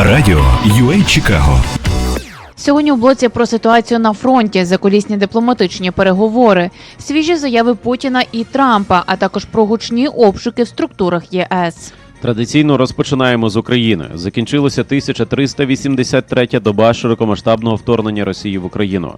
Радіо UA Чикаго. Сьогодні у блоці про ситуацію на фронті, закулісні дипломатичні переговори, свіжі заяви Путіна і Трампа, а також про гучні обшуки в структурах ЄС. Традиційно розпочинаємо з України. Закінчилася 1383 доба широкомасштабного вторгнення Росії в Україну.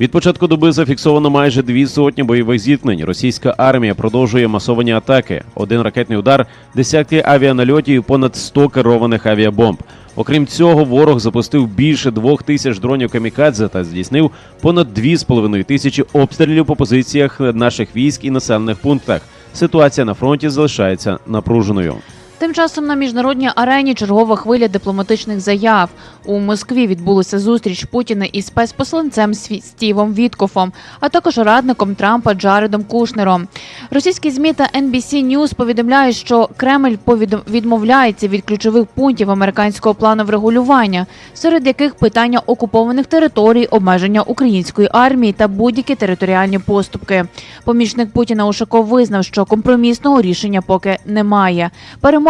Від початку доби зафіксовано майже дві сотні бойових зіткнень. Російська армія продовжує масовані атаки. Один ракетний удар, десятки авіанальотів, і понад 100 керованих авіабомб. Окрім цього, ворог запустив більше двох тисяч дронів камікадзе та здійснив понад дві з половиною тисячі обстрілів по позиціях наших військ і населених пунктах. Ситуація на фронті залишається напруженою. Тим часом на міжнародній арені чергова хвиля дипломатичних заяв. У Москві відбулася зустріч Путіна із спецпосланцем Стівом Віткофом, а також радником Трампа Джаредом Кушнером. Російські змі та NBC News повідомляють, що Кремль відмовляється від ключових пунктів американського плану врегулювання, серед яких питання окупованих територій, обмеження української армії та будь-які територіальні поступки. Помічник Путіна Ушаков визнав, що компромісного рішення поки немає.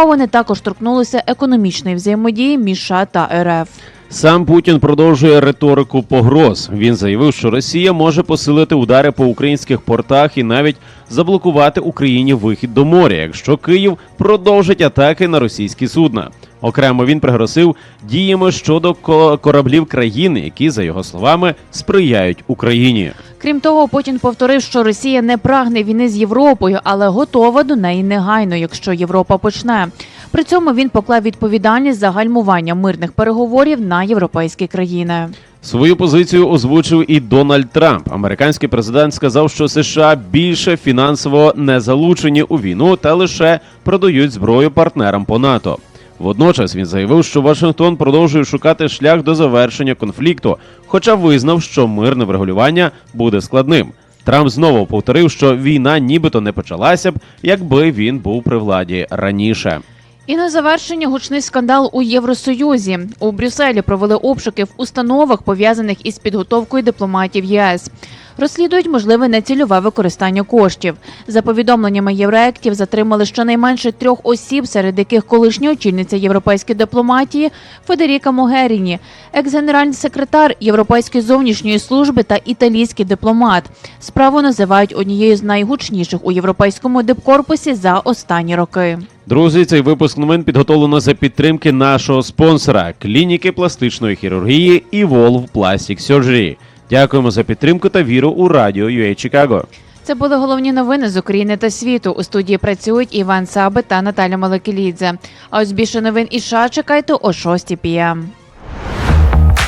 Перемовини також торкнулися економічної взаємодії між США та РФ. Сам Путін продовжує риторику погроз. Він заявив, що Росія може посилити удари по українських портах і навіть заблокувати Україні вихід до моря, якщо Київ продовжить атаки на російські судна. Окремо він пригрозив діями щодо ко- кораблів країни, які, за його словами, сприяють Україні. Крім того, Путін повторив, що Росія не прагне війни з Європою, але готова до неї негайно, якщо Європа почне. При цьому він поклав відповідальність за гальмування мирних переговорів на європейські країни. Свою позицію озвучив і Дональд Трамп. Американський президент сказав, що США більше фінансово не залучені у війну та лише продають зброю партнерам по НАТО. Водночас він заявив, що Вашингтон продовжує шукати шлях до завершення конфлікту, хоча визнав, що мирне врегулювання буде складним. Трамп знову повторив, що війна нібито не почалася б, якби він був при владі раніше. І на завершення гучний скандал у Євросоюзі. У Брюсселі провели обшуки в установах, пов'язаних із підготовкою дипломатів ЄС. Розслідують можливе нецільове використання коштів. За повідомленнями євроектів затримали щонайменше трьох осіб, серед яких колишня очільниця європейської дипломатії Федеріка Могеріні, екс-генеральний секретар Європейської зовнішньої служби та італійський дипломат. Справу називають однією з найгучніших у європейському дипкорпусі за останні роки. Друзі, цей випуск новин підготовлено за підтримки нашого спонсора клініки пластичної хірургії Evolve Plastic Surgery. Дякуємо за підтримку та віру у радіо UA Чикаго. Це були головні новини з України та світу. У студії працюють Іван Саби та Наталя Малекелідзе. А ось більше новин і США чекайте о 6 пм.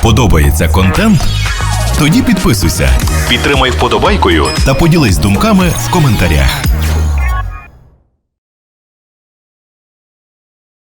Подобається контент? Тоді підписуйся, підтримай вподобайкою та поділись думками в коментарях.